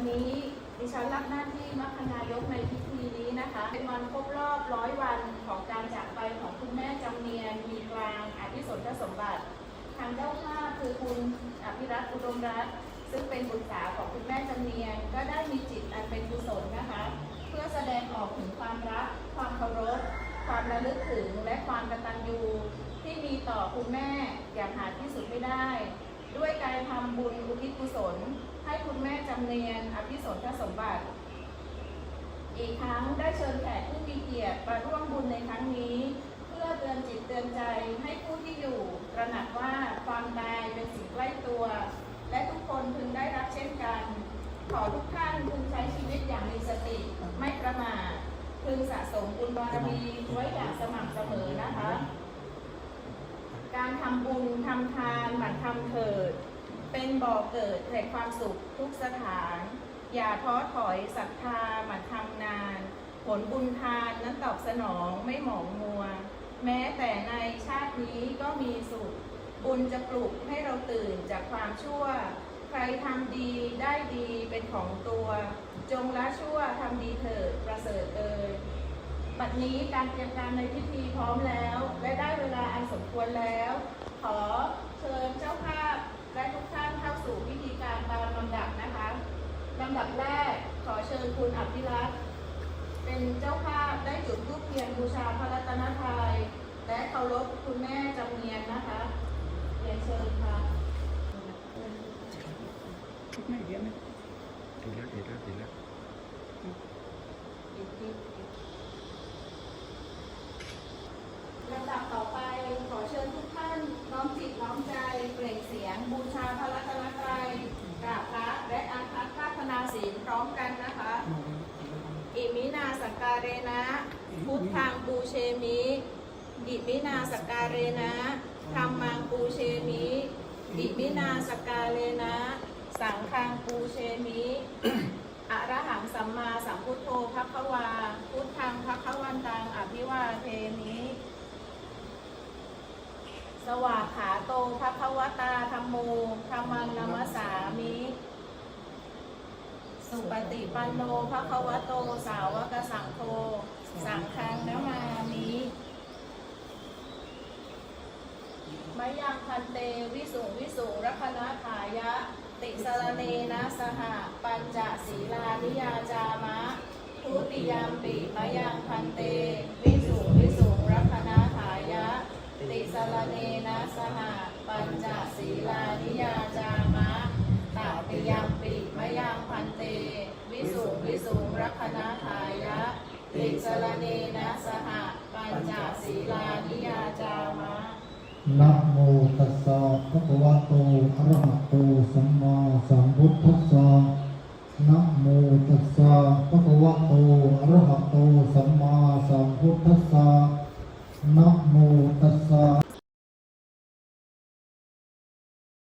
วันนี้ดิฉันรับหน้าที่มัคคนายกในพิธีนี้นะคะ เป็นวันครบรอบร้อยวันของการจากไปของคุณแม่จำเนียนมีกลางอภิสนทสมบัติ ทางเจ้าภาพคือคุณอภิรัตน์อุดมรัตน์ซึ่งเป็นบุตรสาวของคุณแม่จำเนียนก็ได้มีจิตอันเป็นกุศลนะคะ เพื่อแสดงออกถึงความรัก ความเคารพ ความระลึกถึงและความกตัญญูที่มีต่อคุณแม่อย่างหาที่สุดไม่ได้ ด้วยการทำบุญอุทิศกุศลให้คุณแม่ำเนียนอภิสนทสมบัติ อีกครั้งได้เชิญแขกผู้มีเกียรติมาร่วมบุญในครั้งนี้ เพื่อเตือนจิตเตือนใจให้ผู้ที่อยู่ตระหนักว่าความตายเป็นสิ่งใกล้ตัว และทุกคนพึงได้รับเช่นกัน ขอทุกท่านพึงใช้ชีวิตอย่างมีสติไม่ประมาทพึงสะสมบุญบารมีไว้อย่างสม่ำเสมอนะคะ การทำบุญทำทานหมั่นทำเถิด เป็นบ่อเกิดแห่งความสุขทุกสถาน อย่าท้อถอยศรัทธาหมั่นทำนาน ผลบุญทานนั้นตอบสนองไม่หมองมัว แม้แต่ในชาตินี้ก็มีสุข บุญจะปลุกให้เราตื่นจากความชั่ว ใครทำดีได้ดีเป็นของตัว จงละชั่วทำดีเถิดประเสริฐเอ่ยบัดนี้การเตรียมการในพิธีพร้อมแล้ว และได้เวลาอันสมควรแล้ว ขอเชิญเจ้าภาพ และทุกท่านเข้าสู่พิธีการตามลำดับนะคะลำดับแรกขอเชิญคุณอภิรัตน์เป็นเจ้าภาพได้จุดธูปเทียนบูชาพระรัตนตรัยและเคารพคุณแม่จำเนียนนะคะเรียนเชิญค่ะไม่เยอะนะดีแล้วดีแล้วดีแล้ว ลำดับต่อไปขอเชิญทุกท่านน้อมจิตน้อมใจเปล่งเสียงบูชาพระรัตนตรัยกราบพระและอาคัตพระพนาศีลพร้อมกันนะคะ อิมินาสกการ เรนะพุทธังปูเชมิอิมินาสการเรนะธรรมังปูเชมิอิมินาสการเรนะ สังฆังปูเชมิอระหังสัมมาสัมพุทโธภควา พุทธังภควันตังอภิวาเทมิสวากขาโตภควตาธรรมโมธรรมังนัมสามิ สุปฏิปันโนภะคะวะโตสาวกสังโฆสังฆังนะมามิมยังพันเตวิสุงวิสุงรัคนาถายะ ติสรเนนะสหปัญจศีลานิยาจามะ ทุติยามปิมยังพันเตวิ รเนนะสหปัญจศีลานิยจามะนะโมตัสสะภะคะวะโตอะระหะโตสัมมาสัมพุทธัสสะนะโมตัสสะภะคะวะโตอะระหะโตสัมมาสัมพุทธัสสะนะโมตัสสะ